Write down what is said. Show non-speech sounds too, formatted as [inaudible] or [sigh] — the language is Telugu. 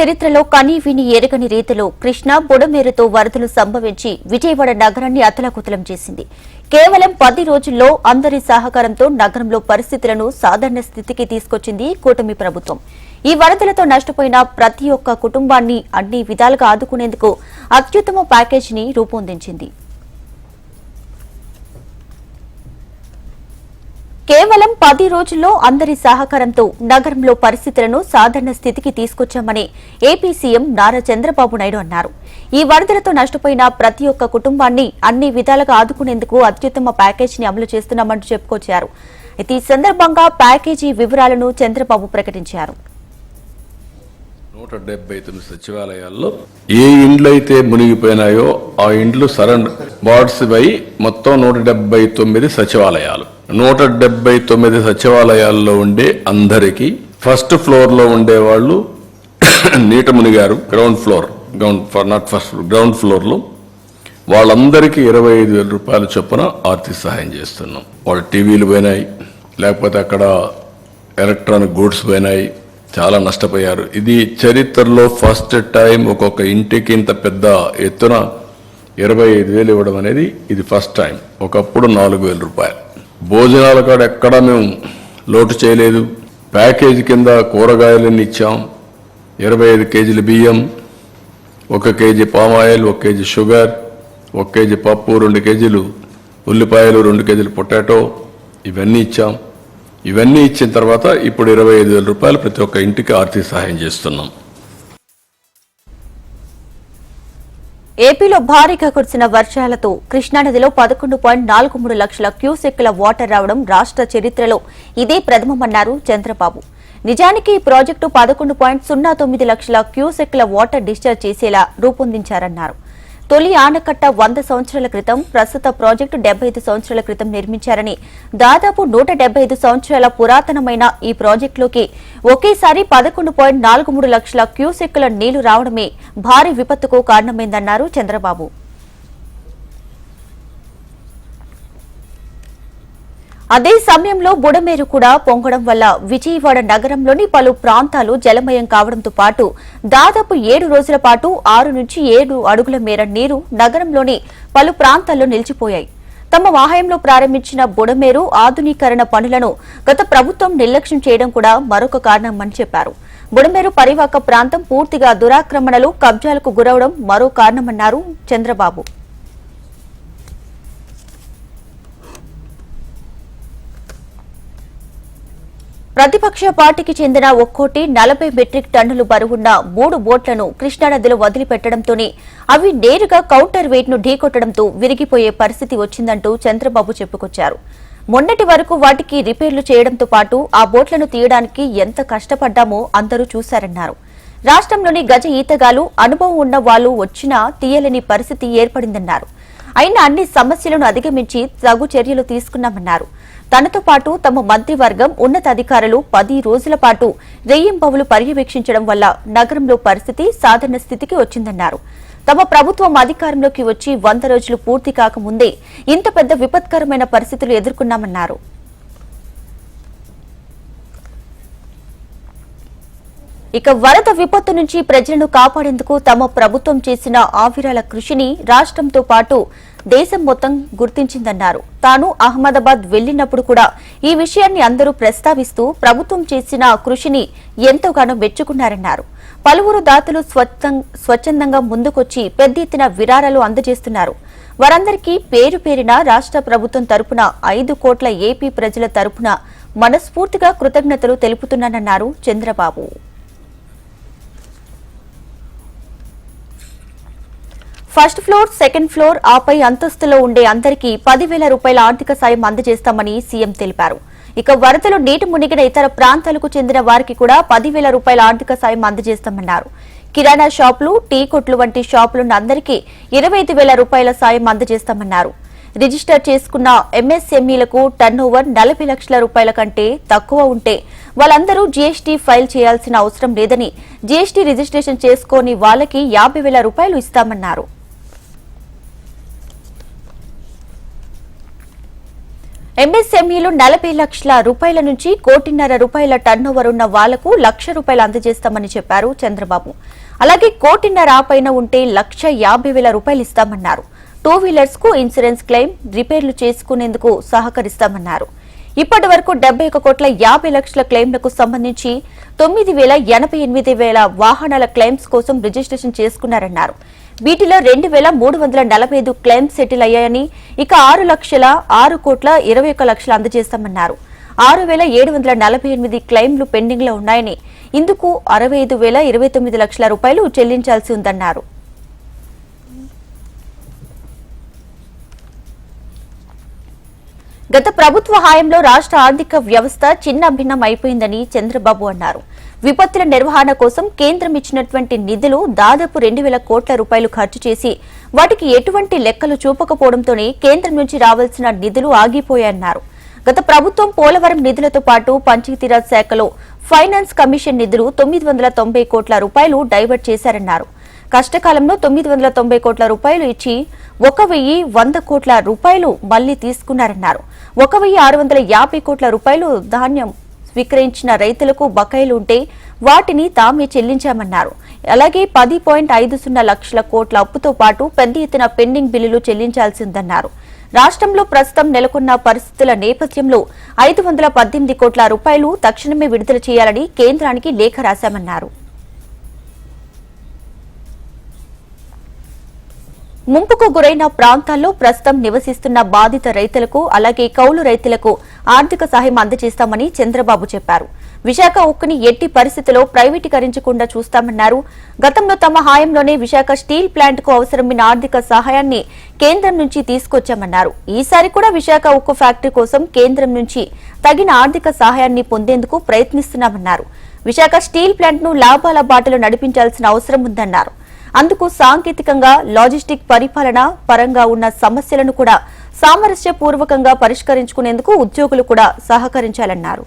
చరిత్రలో కని విని ఎరగని రీతిలో కృష్ణా బుడమేరుతో వరదలు సంభవించి విజయవాడ నగరాన్ని అతలకుతలం చేసింది. కేవలం పది రోజుల్లో అందరి సహకారంతో నగరంలో పరిస్థితులను సాధారణ స్థితికి తీసుకొచ్చింది కూటమి ప్రభుత్వం. ఈ వరదలతో నష్టపోయిన ప్రతి ఒక్క కుటుంబాన్ని అన్ని విధాలుగా ఆదుకునేందుకు అత్యుత్తమ ప్యాకేజీని రూపొందించింది. పది రోజుల్లో అందరి సహకారంతో నగరంలో పరిస్థితులను సాధారణ స్థితికి తీసుకొచ్చామని ఏపీ సీఎం నారా చంద్రబాబు నాయుడు అన్నారు. ఈ వరదలతో నష్టపోయిన ప్రతి ఒక్క కుటుంబాన్ని అన్ని విధాలుగా ఆదుకునేందుకు అత్యుత్తమ ప్యాకేజీని అమలు చేస్తున్నామంటూ చెప్పుకొచ్చారు. అయితే ఈ సందర్భంగా ప్యాకేజీ వివరాలను చంద్రబాబు ప్రకటించారు. నూట డెబ్బై తొమ్మిది సచివాలయాల్లో ఏ ఇండ్లు అయితే మునిగిపోయినాయో ఆ ఇండ్లు సరెండర్ బాడ్స్ పై మొత్తం నూట డెబ్బై తొమ్మిది సచివాలయాలు. నూట డెబ్బై తొమ్మిది సచివాలయాల్లో ఉండే అందరికీ ఫస్ట్ ఫ్లోర్లో ఉండే వాళ్ళు [coughs] నీట మునిగారు ground floor ground for not first ground ఫ్లోర్లో వాళ్ళందరికీ ఇరవై ఐదు వేల రూపాయల చొప్పున ఆర్థిక సహాయం చేస్తున్నాం. వాళ్ళ టీవీలు పోయినాయి లేకపోతే అక్కడ ఎలక్ట్రానిక్ గూడ్స్ పోయినాయి చాలా నష్టపోయారు. ఇది చరిత్రలో ఫస్ట్ టైం ఒక్కొక్క ఇంటికి ఇంత పెద్ద ఎత్తున ఇరవై ఐదు వేలు ఇవ్వడం అనేది ఇది ఫస్ట్ టైం. ఒకప్పుడు నాలుగు వేల రూపాయలు. భోజనాల కాడ ఎక్కడా మేము లోటు చేయలేదు. ప్యాకేజీ కింద కూరగాయలన్నీ ఇచ్చాం. ఇరవై ఐదు కేజీల బియ్యం ఒక కేజీ పామాయిల్ ఒక కేజీ షుగర్ ఒక కేజీ పప్పు రెండు కేజీలు ఉల్లిపాయలు రెండు కేజీలు పొటాటో ఇవన్నీ ఇచ్చాం. ఇవన్నీ ఇచ్చిన తర్వాత ఇప్పుడు ఇరవై ఐదు వేల రూపాయలు ప్రతి ఒక్క ఇంటికి ఆర్థిక సహాయం చేస్తున్నాం. ఏపీలో భారీగా కురిసిన వర్షాలతో కృష్ణానదిలో పదకొండు పాయింట్ నాలుగు మూడు లక్షల క్యూసెక్కుల వాటర్ రావడం రాష్ట్ర చరిత్రలో ఇదే ప్రథమమన్నారు చంద్రబాబు. నిజానికి ఈ ప్రాజెక్టు పదకొండు పాయింట్ సున్నా తొమ్మిది లక్షల క్యూసెక్కుల వాటర్ డిశ్చార్జ్ చేసేలా రూపొందించారన్నారు. తొలి ఆనకట్ట వంద సంవత్సరాల క్రితం ప్రస్తుత ప్రాజెక్టు డెబ్బై ఐదు సంవత్సరాల క్రితం నిర్మించారని దాదాపు నూట డెబ్బై ఐదు సంవత్సరాల పురాతనమైన ఈ ప్రాజెక్టులోకి ఒకేసారి పదకొండు పాయింట్ నాలుగు మూడు లక్షల క్యూసెక్కుల నీళ్ళు రావడమే భారీ విపత్తుకు కారణమైందన్నారు చంద్రబాబు. అదే సమయంలో బుడమేరు కూడా పొంగడం వల్ల విజయవాడ నగరంలోని పలు ప్రాంతాలు జలమయం కావడంతో పాటు దాదాపు ఏడు రోజుల పాటు ఆరు నుంచి ఏడు అడుగుల మేర నీరు నగరంలోని పలు ప్రాంతాల్లో నిలిచిపోయాయి. తమ వాహయంలో ప్రారంభించిన బుడమేరు ఆధునీకరణ పనులను గత ప్రభుత్వం నిర్లక్ష్యం చేయడం కూడా మరొక కారణమని చెప్పారు. బుడమేరు పరివాక ప్రాంతం పూర్తిగా దురాక్రమణలు కబ్జాలకు గురవడం మరో కారణమన్నారు చంద్రబాబు. ప్రతిపక్ష పార్టీకి చెందిన ఒక్కోటి నలభై మెట్రిక్ టన్నులు బరువున్న మూడు బోట్లను కృష్ణానదిలో వదిలిపెట్టడంతోనే అవి నేరుగా కౌంటర్ వెయిట్ను ఢీకొట్టడంతో విరిగిపోయే పరిస్థితి వచ్చిందంటూ చంద్రబాబు చెప్పుకొచ్చారు. మొన్నటి వరకు వాటికి రిపేర్లు చేయడంతో పాటు ఆ బోట్లను తీయడానికి ఎంత కష్టపడ్డామో అందరూ చూశారన్నారు. రాష్ట్రంలోని గజ ఈతగాలు అనుభవం ఉన్న వాళ్ళు వచ్చినా తీయలేని పరిస్థితి ఏర్పడిందన్నారు. అయినా అన్ని సమస్యలను అధిగమించి తగు చర్యలు తీసుకున్నామన్నారు. తనతో పాటు తమ మంత్రివర్గం ఉన్నతాధికారులు పది రోజుల పాటు రెయ్యింబవులు పర్యవేక్షించడం వల్ల నగరంలో పరిస్థితి సాధారణ స్థితికి వచ్చిందన్నారు. తమ ప్రభుత్వం అధికారంలోకి వచ్చి వంద రోజులు పూర్తి కాకముందే ఇంత పెద్ద విపత్కరమైన పరిస్థితులు ఎదుర్కొన్నామన్నారు. ఇక వరద విపత్తు నుంచి ప్రజలను కాపాడేందుకు తమ ప్రభుత్వం చేసిన ఆవిరాల కృషిని రాష్ట్రంతో పాటు దేశం మొత్తం గుర్తించిందన్నారు. తాను అహ్మదాబాద్ వెళ్ళినప్పుడు కూడా ఈ విషయాన్ని అందరూ ప్రస్తావిస్తూ ప్రభుత్వం చేసిన కృషిని ఎంతగానో మెచ్చుకున్నారన్నారు. పలువురు దాతలు స్వచ్ఛం- స్వచ్ఛందంగా ముందుకొచ్చి పెద్ద ఎత్తున విరాళాలు అందజేస్తున్నారు. వారందరికీ పేరు పేరిన రాష్ట్ర ప్రభుత్వం తరపున ఐదు కోట్ల ఏపీ ప్రజల తరపున మనస్ఫూర్తిగా కృతజ్ఞతలు తెలుపుతున్నానన్నారు Chandrababu. First floor second floor ఆపై అంతస్తులో ఉండే అందరికీ పదివేల రూపాయల ఆర్థిక సాయం అందజేస్తామని సీఎం తెలిపారు. ఇక వరదలు నీటి మునిగిన ఇతర ప్రాంతాలకు చెందిన వారికి కూడా పదివేల రూపాయల ఆర్థిక సాయం అందజేస్తామన్నారు. కిరాణా షాపులు టీ కొట్లు వంటి షాపులున్న అందరికీ ఇరవై ఐదు వేల రూపాయల సాయం అందజేస్తామన్నారు. రిజిస్టర్ చేసుకున్న ఎంఎస్ఎంఈలకు టర్న్ ఓవర్ నలభై లక్షల రూపాయల కంటే తక్కువ ఉంటే వాళ్ళందరూ జీఎస్టీ ఫైల్ చేయాల్సిన అవసరం లేదని జీఎస్టీ రిజిస్ట్రేషన్ చేసుకోని వాళ్ళకి యాభై వేల రూపాయలు ఇస్తామన్నారు. ఎంఎస్ఎంఈలు నలభై లక్షల రూపాయల నుంచి కోటిన్నర రూపాయల టర్నోవర్ ఉన్న వాళ్ళకు లక్ష రూపాయలు అందజేస్తామని చెప్పారు చంద్రబాబు. అలాగే కోటిన్నర పైన ఉంటే లక్ష యాభై వేల రూపాయలు ఇస్తామన్నారు. టూ వీలర్స్కు ఇన్సూరెన్స్ క్లెయిమ్ రిపేర్లు చేసుకునేందుకు సహకరిస్తామన్నారు. ఇప్పటి వరకు డెబ్బై ఒక కోట్ల యాభై లక్షల క్లెయిమ్లకు సంబంధించి తొమ్మిది వేల ఎనభై ఎనిమిది వేల వాహనాల క్లెయిమ్స్ కోసం రిజిస్ట్రేషన్ చేసుకున్నారన్నారు. వీటిలో రెండు వేల మూడు వందల నలభై ఐదు క్లెయిమ్స్ సెటిల్ అయ్యాయని ఇక ఆరు లక్షల ఆరు కోట్ల ఇరవై ఒక్క లక్షలు అందజేస్తామన్నారు. ఆరు వేల ఏడు వందల నలభై ఎనిమిది క్లెయిమ్లు పెండింగ్లో ఉన్నాయని ఇందుకు అరవై ఐదు వేల ఇరవై తొమ్మిది లక్షల రూపాయలు చెల్లించాల్సి ఉందన్నారు. గత ప్రభుత్వ హయాంలో రాష్ట్ర ఆర్థిక వ్యవస్థ చిన్న భిన్నమైపోయిందని అయిపోయిందని చంద్రబాబు అన్నారు. విపత్తుల నిర్వహణ కోసం కేంద్రం ఇచ్చినటువంటి నిధులు దాదాపు రెండు వేల కోట్ల రూపాయలు ఖర్చు చేసి వాటికి ఎటువంటి లెక్కలు చూపకపోవడంతోనే కేంద్రం నుంచి రావాల్సిన నిధులు ఆగిపోయాయన్నారు. గత ప్రభుత్వం పోలవరం నిధులతో పాటు పంచాయతీరాజ్ శాఖలో ఫైనాన్స్ కమిషన్ నిధులు తొమ్మిది వందల తొంభై కోట్ల రూపాయలు డైవర్ట్ చేశారన్నారు. కష్టకాలంలో తొమ్మిది వందల తొంభై కోట్ల రూపాయలు ఇచ్చి ఒక వెయ్యి వంద కోట్ల రూపాయలు మళ్ళీ తీసుకున్నారన్నారు. ఒక వెయ్యి ఆరు వందల యాభై కోట్ల రూపాయలు ధాన్యం విక్రయించిన రైతులకు బకాయిలు ఉంటే వాటిని తామే చెల్లించామన్నారు. అలాగే పది పాయింట్ ఐదు సున్నా లక్షల కోట్ల అప్పుతో పాటు పెద్ద ఎత్తున పెండింగ్ బిల్లులు చెల్లించాల్సిందన్నారు. రాష్ట్రంలో ప్రస్తుతం నెలకొన్న పరిస్థితుల నేపథ్యంలో ఐదు వందల పద్దెనిమిది కోట్ల రూపాయలు తక్షణమే విడుదల చేయాలని కేంద్రానికి లేఖ రాశామన్నారు. ముంపుకు గురైన ప్రాంతాల్లో ప్రస్తుతం నివసిస్తున్న బాధిత రైతులకు అలాగే కౌలు రైతులకు ఆర్థిక సహాయం అందజేస్తామని చంద్రబాబు చెప్పారు. విశాఖ ఉక్కుని ఎట్టి పరిస్థితిలో ప్రైవేటీకరించకుండా చూస్తామన్నారు. గతంలో తమ హాయంలోనే విశాఖ స్టీల్ ప్లాంట్కు అవసరమైన ఆర్థిక సహాయాన్ని కేంద్రం నుంచి తీసుకొచ్చామన్నారు. ఈసారి కూడా విశాఖ ఉక్కు ఫ్యాక్టరీ కోసం కేంద్రం నుంచి తగిన ఆర్థిక సహాయాన్ని పొందేందుకు ప్రయత్నిస్తున్నామన్నారు. విశాఖ స్టీల్ ప్లాంట్ను లాభాల బాటలో నడిపించాల్సిన అవసరం ఉందన్నారు. అందుకు సాంకేతికంగా లాజిస్టిక్ పరిపాలన పరంగా ఉన్న సమస్యలను కూడా సామరస్యపూర్వకంగా పరిష్కరించుకునేందుకు ఉద్యోగులు కూడా సహకరించాలన్నారు.